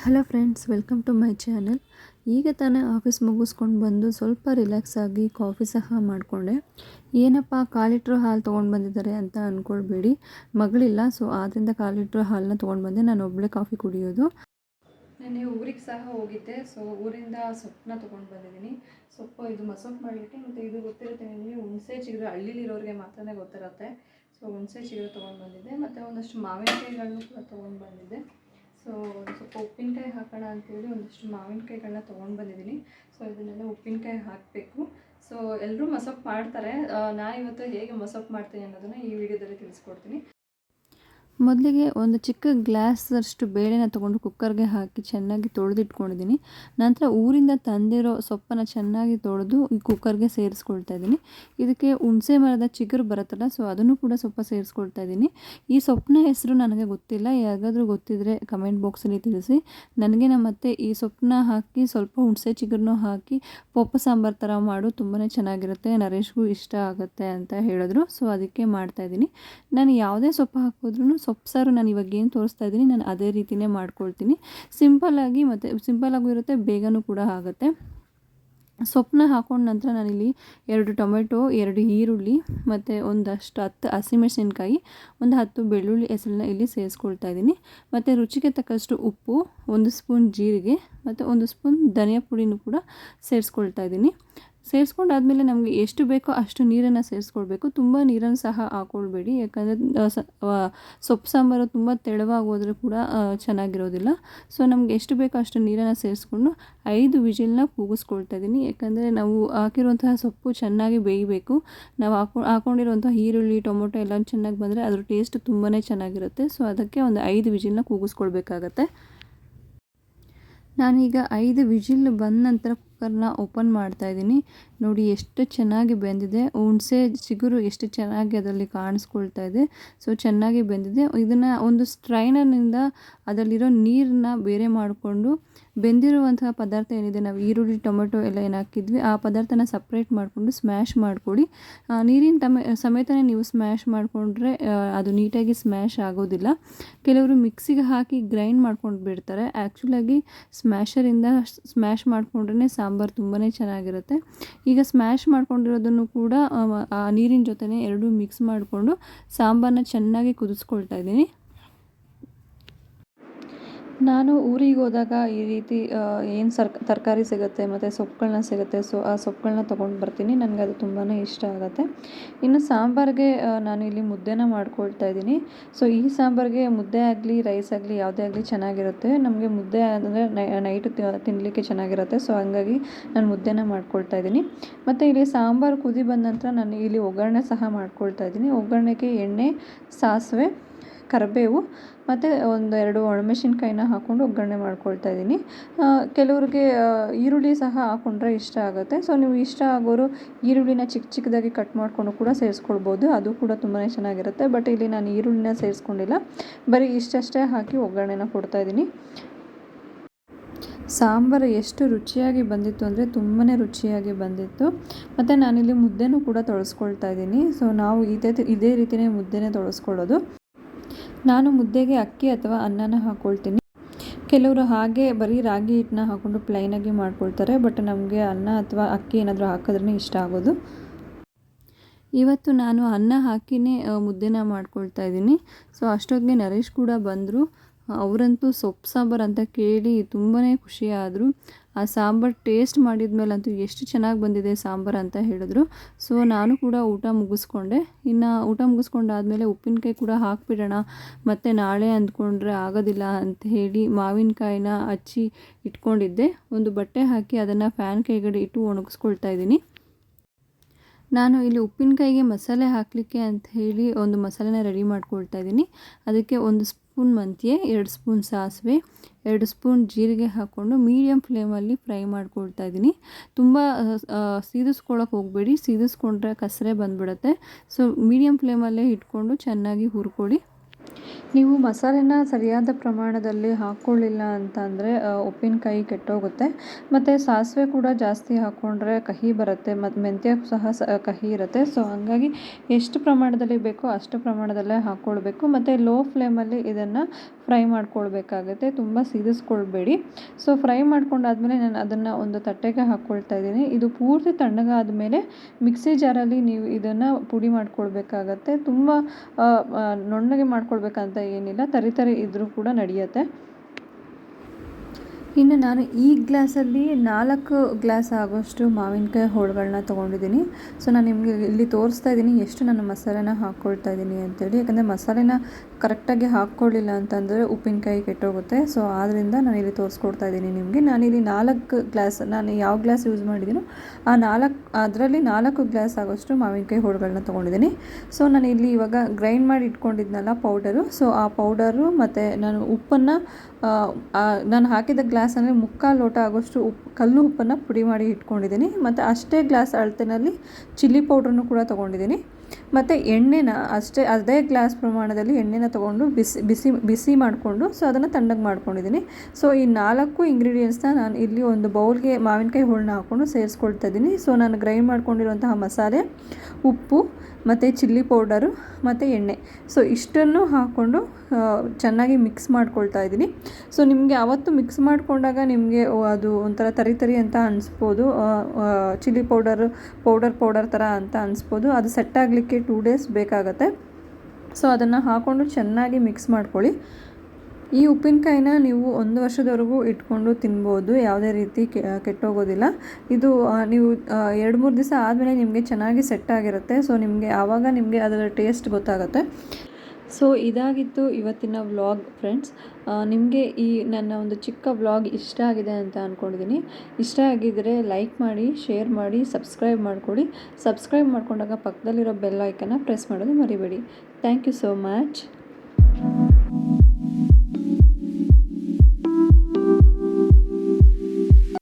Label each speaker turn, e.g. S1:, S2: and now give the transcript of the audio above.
S1: Hello friends welcome to my channel ಈಗ ತಾನೇ office ಮುಗಿಸ್ಕೊಂಡು ಬಂದು ಸ್ವಲ್ಪ ರಿಲ್ಯಾಕ್ಸ್ ಆಗಿ ಕಾಫಿ ಸಹ ಮಾಡಿಕೊಂಡೆ. ಏನಪ್ಪ, ಕಾಲಿಟ್ರು ಹಾಲು ತೊಗೊಂಡು ಬಂದಿದ್ದಾರೆ ಅಂತ ಅಂದ್ಕೊಳ್ಬೇಡಿ ಮಗಳಿಲ್ಲ ಸೊ ಆದ್ದರಿಂದ ಕಾಲಿಟ್ರು ಹಾಲನ್ನ ತೊಗೊಂಡು ಬಂದೆ. ನಾನು ಒಬ್ಬಳೇ ಕಾಫಿ ಕುಡಿಯೋದು. ನೆನ್ನೆ ಊರಿಗೆ ಸಹ ಹೋಗಿದ್ದೆ ಸೊ ಊರಿಂದ ಸೊಪ್ಪನ್ನ ತೊಗೊಂಡು ಬಂದಿದ್ದೀನಿ. ಸೊಪ್ಪು, ಇದು ಮಸೊಪ್ಪು ಮಾಡಲಿಕ್ಕೆ ಮತ್ತು ಇದು ಗೊತ್ತಿರುತ್ತೆ ನಿಮಗೆ, ಹುಣಸೆ ಚಿಗುರು, ಹಳ್ಳಿಲಿರೋರಿಗೆ ಮಾತ್ರನೇ ಗೊತ್ತಿರುತ್ತೆ. ಸೊ ಹುಣಸೆ ಚಿಗುರು ತೊಗೊಂಡು ಬಂದಿದ್ದೆ, ಮತ್ತು ಒಂದಷ್ಟು ಮಾವಿನಕಾಯಿಗಳನ್ನು ಕೂಡ ತೊಗೊಂಡು ಬಂದಿದ್ದೆ. ಸೊ ಸ್ವಲ್ಪ ಉಪ್ಪಿನಕಾಯಿ ಹಾಕೋಣ ಅಂತೇಳಿ ಒಂದಿಷ್ಟು ಮಾವಿನಕಾಯಿಗಳನ್ನ ತೊಗೊಂಡು ಬಂದಿದ್ದೀನಿ. ಸೊ ಇದನ್ನೆಲ್ಲ ಉಪ್ಪಿನಕಾಯಿ ಹಾಕಬೇಕು. ಸೊ ಎಲ್ಲರೂ ಮಸೊಪ್ಪು ಮಾಡ್ತಾರೆ. ನಾನು ಇವತ್ತು ಹೇಗೆ ಮಸೊಪ್ಪು ಮಾಡ್ತೀನಿ ಅನ್ನೋದನ್ನು ಈ ವಿಡಿಯೋದಲ್ಲಿ ತಿಳಿಸ್ಕೊಡ್ತೀನಿ. ಮೊದಲಿಗೆ ಒಂದು ಚಿಕ್ಕ ಗ್ಲಾಸಷ್ಟು ಬೇಳೆನ ತೊಗೊಂಡು ಕುಕ್ಕರ್ಗೆ ಹಾಕಿ ಚೆನ್ನಾಗಿ ತೊಳೆದಿಟ್ಕೊಂಡಿದ್ದೀನಿ. ನಂತರ ಊರಿಂದ ತಂದಿರೋ ಸೊಪ್ಪನ್ನು ಚೆನ್ನಾಗಿ ತೊಳೆದು ಈ ಕುಕ್ಕರ್ಗೆ ಸೇರಿಸ್ಕೊಳ್ತಾ ಇದ್ದೀನಿ. ಇದಕ್ಕೆ ಹುಣಸೆ ಮರದ ಚಿಗುರು ಬರುತ್ತಲ್ಲ, ಸೊ ಅದನ್ನು ಕೂಡ ಸ್ವಲ್ಪ ಸೇರಿಸ್ಕೊಳ್ತಾ ಇದ್ದೀನಿ. ಈ ಸೊಪ್ಪನ ಹೆಸರು ನನಗೆ ಗೊತ್ತಿಲ್ಲ, ಯಾರಿಗಾದರೂ ಗೊತ್ತಿದ್ದರೆ ಕಮೆಂಟ್ ಬಾಕ್ಸಲ್ಲಿ ತಿಳಿಸಿ. ನನಗೆ ನಮ್ಮ ಮತ್ತೆ ಈ ಸೊಪ್ಪನ್ನ ಹಾಕಿ ಸ್ವಲ್ಪ ಹುಣಸೆ ಚಿಗುರನ್ನು ಹಾಕಿ ಪೊಪ್ಪ ಸಾಂಬಾರು ಥರ ಮಾಡು ತುಂಬಾ ಚೆನ್ನಾಗಿರುತ್ತೆ, ನರೇಶ್ಗೂ ಇಷ್ಟ ಆಗುತ್ತೆ ಅಂತ ಹೇಳಿದ್ರು. ಸೊ ಅದಕ್ಕೆ ಮಾಡ್ತಾಯಿದ್ದೀನಿ ನಾನು ಯಾವುದೇ ಸೊಪ್ಪು ಹಾಕಿದ್ರೂ ಸೊಪ್ಪು ನಾನು ಇವಾಗ ಏನು ತೋರಿಸ್ತಾ ಇದ್ದೀನಿ, ನಾನು ಅದೇ ರೀತಿಯೇ ಮಾಡ್ಕೊಳ್ತೀನಿ. ಸಿಂಪಲ್ಲಾಗಿ ಮತ್ತು ಸಿಂಪಲ್ಲಾಗೂ ಇರುತ್ತೆ, ಬೇಗನೂ ಕೂಡ ಆಗುತ್ತೆ. ಸೊಪ್ಪನ್ನ ಹಾಕೊಂಡ ನಂತರ ನಾನಿಲ್ಲಿ ಎರಡು ಟೊಮೆಟೊ, ಎರಡು ಈರುಳ್ಳಿ, ಮತ್ತು ಒಂದಷ್ಟು ಹತ್ತು ಹಸಿಮೆಣಸಿನ್ಕಾಯಿ, ಒಂದು ಹತ್ತು ಬೆಳ್ಳುಳ್ಳಿ ಹೆಸರನ್ನ ಇಲ್ಲಿ ಸೇರಿಸ್ಕೊಳ್ತಾ ಇದ್ದೀನಿ. ಮತ್ತು ರುಚಿಗೆ ತಕ್ಕಷ್ಟು ಉಪ್ಪು, ಒಂದು ಸ್ಪೂನ್ ಜೀರಿಗೆ, ಮತ್ತು ಒಂದು ಸ್ಪೂನ್ ಧನಿಯಾ ಪುಡಿನೂ ಕೂಡ ಸೇರಿಸ್ಕೊಳ್ತಾ ಇದ್ದೀನಿ. ಸೇರಿಸ್ಕೊಂಡಾದ್ಮೇಲೆ ನಮಗೆ ಎಷ್ಟು ಬೇಕೋ ಅಷ್ಟು ನೀರನ್ನು ಸೇರಿಸ್ಕೊಳ್ಬೇಕು ತುಂಬ ನೀರನ್ನು ಸಹ ಹಾಕ್ಕೊಳ್ಬೇಡಿ ಯಾಕಂದರೆ ಸೊಪ್ಪು ಸಾಂಬಾರು ತುಂಬ ತೆಳುವಾಗಿ ಕೂಡ ಚೆನ್ನಾಗಿರೋದಿಲ್ಲ. ಸೊ, ನಮ್ಗೆ ಎಷ್ಟು ಬೇಕೋ ಅಷ್ಟು ನೀರನ್ನು ಸೇರಿಸ್ಕೊಂಡು ಐದು ವಿಜಿಲ್ನ ಕೂಗಿಸ್ಕೊಳ್ತಾ ಇದ್ದೀನಿ ಯಾಕಂದರೆ, ನಾವು ಹಾಕಿರುವಂತಹ ಸೊಪ್ಪು ಚೆನ್ನಾಗಿ ಬೇಯಬೇಕು. ನಾವು ಹಾಕೊ ಹಾಕೊಂಡಿರುವಂಥ ಈರುಳ್ಳಿ, ಟೊಮೊಟೊ ಎಲ್ಲ ಚೆನ್ನಾಗಿ ಬಂದರೆ ಅದ್ರ ಟೇಸ್ಟ್ ತುಂಬಾ ಚೆನ್ನಾಗಿರುತ್ತೆ. ಸೊ, ಅದಕ್ಕೆ ಒಂದು ಐದು ವಿಜಿಲ್ನ ಕೂಗಿಸ್ಕೊಳ್ಬೇಕಾಗತ್ತೆ. ನಾನೀಗ ಐದು ವಿಜಿಲ್ ಬಂದ ನಂತರ ಕುಕ್ಕರ್ನ ಓಪನ್ ಮಾಡ್ತಾ ಇದ್ದೀನಿ. ನೋಡಿ ಎಷ್ಟು ಚೆನ್ನಾಗಿ ಬೆಂದಿದೆ. ಹುಣಸೆ ಚಿಗುರು ಎಷ್ಟು ಚೆನ್ನಾಗಿ ಅದರಲ್ಲಿ ಕಾಣಿಸ್ಕೊಳ್ತಾ ಇದೆ. ಸೊ, ಚೆನ್ನಾಗಿ ಬೆಂದಿದೆ. ಇದನ್ನು ಒಂದು ಸ್ಟ್ರೈನರ್ನಿಂದ ಅದರಲ್ಲಿರೋ ನೀರನ್ನ ಬೇರೆ ಮಾಡಿಕೊಂಡು ಬೆಂದಿರುವಂತಹ ಪದಾರ್ಥ ಏನಿದೆ, ನಾವು ಈರುಳ್ಳಿ, ಟೊಮೆಟೊ ಎಲ್ಲ ಏನು ಹಾಕಿದ್ವಿ, ಆ ಪದಾರ್ಥನ ಸಪ್ರೇಟ್ ಮಾಡಿಕೊಂಡು ಸ್ಮ್ಯಾಶ್ ಮಾಡಿಕೊಡಿ. ನೀರಿನ ಟಮೆ ಸಮೇತನೇ ನೀವು ಸ್ಮ್ಯಾಶ್ ಮಾಡಿಕೊಂಡ್ರೆ ಅದು ನೀಟಾಗಿ ಸ್ಮ್ಯಾಶ್ ಆಗೋದಿಲ್ಲ. ಕೆಲವರು ಮಿಕ್ಸಿಗೆ ಹಾಕಿ ಗ್ರೈಂಡ್ ಮಾಡ್ಕೊಂಡು ಬಿಡ್ತಾರೆ. ಆ್ಯಕ್ಚುಲಾಗಿ ಸ್ಮ್ಯಾಶರಿಂದ ಸ್ಮ್ಯಾಶ್ ಮಾಡಿಕೊಂಡ್ರೆ ಸಾಂಬಾರು ತುಂಬಾ ಚೆನ್ನಾಗಿರುತ್ತೆ. ಈಗ ಸ್ಮ್ಯಾಶ್ ಮಾಡ್ಕೊಂಡಿರೋದನ್ನು ಕೂಡ ಆ ನೀರಿನ ಜೊತೆನೇ ಎರಡೂ ಮಿಕ್ಸ್ ಮಾಡಿಕೊಂಡು ಸಾಂಬಾರನ್ನ ಚೆನ್ನಾಗಿ ಕುದಿಸ್ಕೊಳ್ತಾ ಇದ್ದೀನಿ. ನಾನು ಊರಿಗೆ ಹೋದಾಗ ಈ ರೀತಿ ಏನು ಸರ್ ತರಕಾರಿ ಸಿಗುತ್ತೆ ಮತ್ತು ಸೊಪ್ಪುಗಳನ್ನ ಸಿಗುತ್ತೆ, ಸೊ ಆ ಸೊಪ್ಪುಗಳನ್ನ ತೊಗೊಂಡು ಬರ್ತೀನಿ. ನನಗೆ ಅದು ತುಂಬಾ ಇಷ್ಟ ಆಗುತ್ತೆ. ಇನ್ನು ಸಾಂಬಾರಿಗೆ ನಾನು ಇಲ್ಲಿ ಮುದ್ದೆನ ಮಾಡ್ಕೊಳ್ತಾ ಇದ್ದೀನಿ. ಸೊ ಈ ಸಾಂಬಾರಿಗೆ ಮುದ್ದೆ ಆಗಲಿ, ರೈಸ್ ಆಗಲಿ, ಯಾವುದೇ ಆಗಲಿ ಚೆನ್ನಾಗಿರುತ್ತೆ. ನಮಗೆ ಮುದ್ದೆ ಅಂದರೆ ನೈಟು ತಿನ್ನಲಿಕ್ಕೆ ಚೆನ್ನಾಗಿರುತ್ತೆ. ಸೊ ಹಂಗಾಗಿ ನಾನು ಮುದ್ದೆನ ಮಾಡ್ಕೊಳ್ತಾ ಇದ್ದೀನಿ. ಮತ್ತು ಇಲ್ಲಿ ಸಾಂಬಾರು ಕುದಿ ಬಂದ ನಂತರ ನಾನು ಇಲ್ಲಿ ಒಗ್ಗರಣೆ ಸಹ ಮಾಡ್ಕೊಳ್ತಾ ಇದ್ದೀನಿ. ಒಗ್ಗರಣೆಗೆ ಎಣ್ಣೆ, ಸಾಸಿವೆ ಕರಿಬೇವು ಮತ್ತು ಒಂದು ಎರಡು ಒಣಮೆಣಸಿನ್ಕಾಯಿನ ಹಾಕ್ಕೊಂಡು ಒಗ್ಗರಣೆ ಮಾಡ್ಕೊಳ್ತಾ ಇದ್ದೀನಿ. ಕೆಲವ್ರಿಗೆ ಈರುಳ್ಳಿ ಸಹ ಹಾಕ್ಕೊಂಡ್ರೆ ಇಷ್ಟ ಆಗುತ್ತೆ. ಸೊ ನೀವು ಇಷ್ಟ ಆಗೋರು ಈರುಳ್ಳಿನ ಚಿಕ್ಕ ಚಿಕ್ಕದಾಗಿ ಕಟ್ ಮಾಡಿಕೊಂಡು ಕೂಡ ಸೇರಿಸ್ಕೊಳ್ಬೋದು. ಅದು ಕೂಡ ತುಂಬಾ ಚೆನ್ನಾಗಿರುತ್ತೆ. ಬಟ್ ಇಲ್ಲಿ ನಾನು ಈರುಳ್ಳಿನ ಸೇರಿಸ್ಕೊಂಡಿಲ್ಲ. ಬರೀ ಇಷ್ಟಷ್ಟೇ ಹಾಕಿ ಒಗ್ಗರಣೆನ ಕೊಡ್ತಾ ಇದ್ದೀನಿ. ಸಾಂಬಾರು ಎಷ್ಟು ರುಚಿಯಾಗಿ ಬಂದಿತ್ತು ಅಂದರೆ ತುಂಬಾ ರುಚಿಯಾಗಿ ಬಂದಿತ್ತು. ಮತ್ತು ನಾನಿಲ್ಲಿ ಮುದ್ದೆನೂ ಕೂಡ ತೊಳಸ್ಕೊಳ್ತಾ ಇದ್ದೀನಿ. ಸೊ ನಾವು ಇದೇ ಇದೇ ರೀತಿಯೇ ಮುದ್ದೆನೇ ತೊಳಸ್ಕೊಳ್ಳೋದು. ನಾನು ಮುದ್ದೆಗೆ ಅಕ್ಕಿ ಅಥವಾ ಅನ್ನನ ಹಾಕ್ಕೊಳ್ತೀನಿ ಕೆಲವರು ಹಾಗೆ ಬರೀ ರಾಗಿ ಹಿಟ್ಟನ್ನ ಹಾಕ್ಕೊಂಡು ಪ್ಲೈನಾಗಿ ಮಾಡ್ಕೊಳ್ತಾರೆ ಬಟ್ ನಮಗೆ ಅನ್ನ ಅಥವಾ ಅಕ್ಕಿ ಏನಾದರೂ ಹಾಕಿದ್ರೇ ಇಷ್ಟ ಆಗೋದು. ಇವತ್ತು ನಾನು ಅನ್ನ ಹಾಕಿನೇ ಮುದ್ದೆನ ಮಾಡ್ಕೊಳ್ತಾ ಇದ್ದೀನಿ. ಸೊ ಅಷ್ಟೊತ್ತಿಗೆ ನರೇಶ್ ಕೂಡ ಬಂದರು. ಅವರಂತೂ ಸೊಪ್ಪು ಸಾಂಬಾರು ಅಂತ ಕೇಳಿ ತುಂಬಾ ಖುಷಿಯಾದರು. ಆ ಸಾಂಬಾರು ಟೇಸ್ಟ್ ಮಾಡಿದ ಮೇಲಂತೂ ಎಷ್ಟು ಚೆನ್ನಾಗಿ ಬಂದಿದೆ ಸಾಂಬಾರು ಅಂತ ಹೇಳಿದ್ರು. ಸೊ ನಾನು ಕೂಡ ಊಟ ಮುಗಿಸ್ಕೊಂಡೆ. ಇನ್ನು ಊಟ ಮುಗಿಸ್ಕೊಂಡಾದಮೇಲೆ ಉಪ್ಪಿನಕಾಯಿ ಕೂಡ ಹಾಕ್ಬಿಡೋಣ. ಮತ್ತು ನಾಳೆ ಅಂದ್ಕೊಂಡ್ರೆ ಆಗೋದಿಲ್ಲ ಅಂತ ಹೇಳಿ ಮಾವಿನಕಾಯಿನ ಹಚ್ಚಿ ಇಟ್ಕೊಂಡಿದ್ದೆ. ಒಂದು ಬಟ್ಟೆ ಹಾಕಿ ಅದನ್ನು ಫ್ಯಾನ್ ಕೈಗಡೆ ಇಟ್ಟು ಒಣಗಿಸ್ಕೊಳ್ತಾ ಇದ್ದೀನಿ. ನಾನು ಇಲ್ಲಿ ಉಪ್ಪಿನಕಾಯಿಗೆ ಮಸಾಲೆ ಹಾಕಲಿಕ್ಕೆ ಅಂತ ಹೇಳಿ ಒಂದು ಮಸಾಲೆನ ರೆಡಿ ಮಾಡ್ಕೊಳ್ತಾ ಇದ್ದೀನಿ. ಅದಕ್ಕೆ ಒಂದು ಸ್ಪೂನ್ ಮಂತ್ಯೆ, ಎರಡು ಸ್ಪೂನ್ ಸಾಸಿವೆ, ಎರಡು ಸ್ಪೂನ್ ಜೀರಿಗೆ ಹಾಕ್ಕೊಂಡು ಮೀಡಿಯಮ್ ಫ್ಲೇಮಲ್ಲಿ ಫ್ರೈ ಮಾಡ್ಕೊಳ್ತಾ ಇದ್ದೀನಿ. ತುಂಬ ಸೀದಿಸ್ಕೊಳಕ್ಕೆ ಹೋಗಬೇಡಿ. ಸೀದಿಸ್ಕೊಂಡ್ರೆ ಕಸರೆ ಬಂದುಬಿಡುತ್ತೆ. ಸೊ ಮೀಡಿಯಮ್ ಫ್ಲೇಮಲ್ಲೇ ಇಟ್ಕೊಂಡು ಚೆನ್ನಾಗಿ ಹುರ್ಕೊಳ್ಳಿ. ನೀವು ಮಸಾಲೆನ ಸರಿಯಾದ ಪ್ರಮಾಣದಲ್ಲಿ ಹಾಕ್ಕೊಳ್ಳಿಲ್ಲ ಅಂತ ಅಂದರೆ ಉಪ್ಪಿನಕಾಯಿ ಕೆಟ್ಟೋಗುತ್ತೆ. ಮತ್ತು ಸಾಸಿವೆ ಕೂಡ ಜಾಸ್ತಿ ಹಾಕ್ಕೊಂಡ್ರೆ ಕಹಿ ಬರುತ್ತೆ ಮತ್ತು ಮೆಂತ್ಯ ಸಹ ಸ ಕಹಿ ಇರುತ್ತೆ. ಸೊ ಹಾಗಾಗಿ ಎಷ್ಟು ಪ್ರಮಾಣದಲ್ಲಿ ಬೇಕೋ ಅಷ್ಟು ಪ್ರಮಾಣದಲ್ಲೇ ಹಾಕ್ಕೊಳ್ಬೇಕು ಮತ್ತು ಲೋ ಫ್ಲೇಮಲ್ಲಿ ಇದನ್ನು ಫ್ರೈ ಮಾಡ್ಕೊಳ್ಬೇಕಾಗುತ್ತೆ. ತುಂಬ ಸೀದಿಸ್ಕೊಳ್ಬೇಡಿ. ಸೊ ಫ್ರೈ ಮಾಡ್ಕೊಂಡಾದ್ಮೇಲೆ ನಾನು ಅದನ್ನು ಒಂದು ತಟ್ಟೆಗೆ ಹಾಕ್ಕೊಳ್ತಾ ಇದ್ದೀನಿ. ಇದು ಪೂರ್ತಿ ತಣ್ಣಗಾದ ಮೇಲೆ ಮಿಕ್ಸಿ ಜಾರಲ್ಲಿ ನೀವು ಇದನ್ನು ಪುಡಿ ಮಾಡ್ಕೊಳ್ಬೇಕಾಗತ್ತೆ. ತುಂಬ ನೊಣ್ಣಗೆ ಆ, ಮಾಡ್ಕೊಳ್ಬೇಕಂತ ಏನಿಲ್ಲ ತರಿ ತರಿ ಇದ್ರೂ ಕೂಡ ನಡೆಯುತ್ತೆ. ಇನ್ನು ನಾನು ಈ ಗ್ಲಾಸಲ್ಲಿ ನಾಲ್ಕು ಗ್ಲಾಸ್ ಆಗೋಷ್ಟು ಮಾವಿನಕಾಯಿ ಹೋಳುಗಳನ್ನ ತೊಗೊಂಡಿದ್ದೀನಿ. ಸೊ ನಾನು ನಿಮಗೆ ಇಲ್ಲಿ ತೋರಿಸ್ತಾ ಇದ್ದೀನಿ ಎಷ್ಟು ನಾನು ಮಸಾಲೆನ ಹಾಕ್ಕೊಳ್ತಾ ಇದ್ದೀನಿ ಅಂತೇಳಿ. ಯಾಕಂದರೆ ಮಸಾಲೆನ ಕರೆಕ್ಟಾಗಿ ಹಾಕ್ಕೊಳ್ಳಿಲ್ಲ ಅಂತಂದರೆ ಉಪ್ಪಿನಕಾಯಿ ಕೆಟ್ಟೋಗುತ್ತೆ. ಸೊ ಆದ್ದರಿಂದ ನಾನು ಇಲ್ಲಿ ತೋರಿಸ್ಕೊಡ್ತಾ ಇದ್ದೀನಿ ನಿಮಗೆ. ನಾನಿಲ್ಲಿ ನಾಲ್ಕು ಗ್ಲಾಸ್, ನಾನು ಯಾವ ಗ್ಲಾಸ್ ಯೂಸ್ ಮಾಡಿದ್ದೀನೋ ಆ ನಾಲ್ಕು, ಅದರಲ್ಲಿ ನಾಲ್ಕು ಗ್ಲಾಸ್ ಆಗೋಷ್ಟು ಮಾವಿನಕಾಯಿ ಹೋಳುಗಳನ್ನ ತೊಗೊಂಡಿದ್ದೀನಿ. ಸೊ ನಾನು ಇಲ್ಲಿ ಇವಾಗ ಗ್ರೈಂಡ್ ಮಾಡಿ ಇಟ್ಕೊಂಡಿದ್ನಲ್ಲ ಪೌಡರು. ಸೊ ಆ ಪೌಡರು ಮತ್ತು ನಾನು ಉಪ್ಪನ್ನು ನಾನು ಹಾಕಿದ ಗ್ಲಾಸಲ್ಲಿ ಮುಕ್ಕಾಲು ಲೋಟ ಆಗೋಷ್ಟು ಉಪ್ಪು ಕಲ್ಲು ಉಪ್ಪನ್ನು ಪುಡಿ ಮಾಡಿ ಇಟ್ಕೊಂಡಿದ್ದೀನಿ. ಮತ್ತು ಅಷ್ಟೇ ಗ್ಲಾಸ್ ಅಳತೆನಲ್ಲಿ ಚಿಲ್ಲಿ ಪೌಡ್ರನ್ನು ಕೂಡ ತೊಗೊಂಡಿದ್ದೀನಿ. ಮತ್ತು ಎಣ್ಣೆನ ಅಷ್ಟೇ, ಅದೇ ಗ್ಲಾಸ್ ಪ್ರಮಾಣದಲ್ಲಿ ಎಣ್ಣೆನ ತೊಗೊಂಡು ಬಿಸಿ ಬಿಸಿ ಬಿಸಿ ಮಾಡಿಕೊಂಡು, ಸೊ ಅದನ್ನು ತಣ್ಣಗೆ ಮಾಡ್ಕೊಂಡಿದ್ದೀನಿ. ಸೊ ಈ ನಾಲ್ಕು ಇಂಗ್ರೀಡಿಯೆಂಟ್ಸ್ನ ನಾನು ಇಲ್ಲಿ ಒಂದು ಬೌಲ್ಗೆ ಮಾವಿನಕಾಯಿ ಹೋಳನ್ನ ಹಾಕ್ಕೊಂಡು ಸೇರಿಸ್ಕೊಳ್ತಾ ಇದ್ದೀನಿ. ಸೊ ನಾನು ಗ್ರೈಂಡ್ ಮಾಡ್ಕೊಂಡಿರುವಂತಹ ಮಸಾಲೆ, ಉಪ್ಪು ಮತ್ತು ಚಿಲ್ಲಿ ಪೌಡರು ಮತ್ತು ಎಣ್ಣೆ. ಸೊ ಇಷ್ಟನ್ನು ಹಾಕ್ಕೊಂಡು ಚೆನ್ನಾಗಿ ಮಿಕ್ಸ್ ಮಾಡ್ಕೊಳ್ತಾ ಇದ್ದೀನಿ. ಸೊ ನಿಮಗೆ ಅವತ್ತು ಮಿಕ್ಸ್ ಮಾಡಿಕೊಂಡಾಗ ನಿಮಗೆ ಅದು ಒಂಥರ ತರಿ ತರಿ ಅಂತ ಅನಿಸ್ಬೋದು. ಚಿಲ್ಲಿ ಪೌಡರ್ ಪೌಡರ್ ಪೌಡರ್ ಥರ ಅಂತ ಅನಿಸ್ಬೋದು. ಅದು ಸೆಟ್ ಆಗಲಿಕ್ಕೆ ಟೂ ಡೇಸ್ ಬೇಕಾಗತ್ತೆ. ಸೊ ಅದನ್ನು ಹಾಕ್ಕೊಂಡು ಚೆನ್ನಾಗಿ ಮಿಕ್ಸ್ ಮಾಡ್ಕೊಳ್ಳಿ. ಈ ಉಪ್ಪಿನಕಾಯಿನ ನೀವು ಒಂದು ವರ್ಷದವರೆಗೂ ಇಟ್ಕೊಂಡು ತಿನ್ಬೋದು, ಯಾವುದೇ ರೀತಿ ಕೆಟ್ಟೋಗೋದಿಲ್ಲ. ಇದು ನೀವು ಎರಡು ಮೂರು ದಿವಸ ಆದಮೇಲೆ ನಿಮಗೆ ಚೆನ್ನಾಗಿ ಸೆಟ್ ಆಗಿರುತ್ತೆ. ಸೊ, ನಿಮಗೆ ಆವಾಗ ನಿಮಗೆ ಅದರ ಟೇಸ್ಟ್ ಗೊತ್ತಾಗುತ್ತೆ. ಸೊ, ಇದಾಗಿತ್ತು ಇವತ್ತಿನ ವ್ಲಾಗ್ ಫ್ರೆಂಡ್ಸ್. ನಿಮಗೆ ಈ ನನ್ನ ಒಂದು ಚಿಕ್ಕ ವ್ಲಾಗ್ ಇಷ್ಟ ಆಗಿದೆ ಅಂತ ಅಂದ್ಕೊಂಡಿದ್ದೀನಿ ಇಷ್ಟ ಆಗಿದ್ದರೆ ಲೈಕ್ ಮಾಡಿ, ಶೇರ್ ಮಾಡಿ, ಸಬ್ಸ್ಕ್ರೈಬ್ ಮಾಡಿಕೊಡಿ. ಸಬ್ಸ್ಕ್ರೈಬ್ ಮಾಡ್ಕೊಂಡಾಗ ಪಕ್ಕದಲ್ಲಿರೋ ಬೆಲ್ ಐಕನ್ನ ಪ್ರೆಸ್ ಮಾಡೋದು ಮರಿಬೇಡಿ. Thank you so much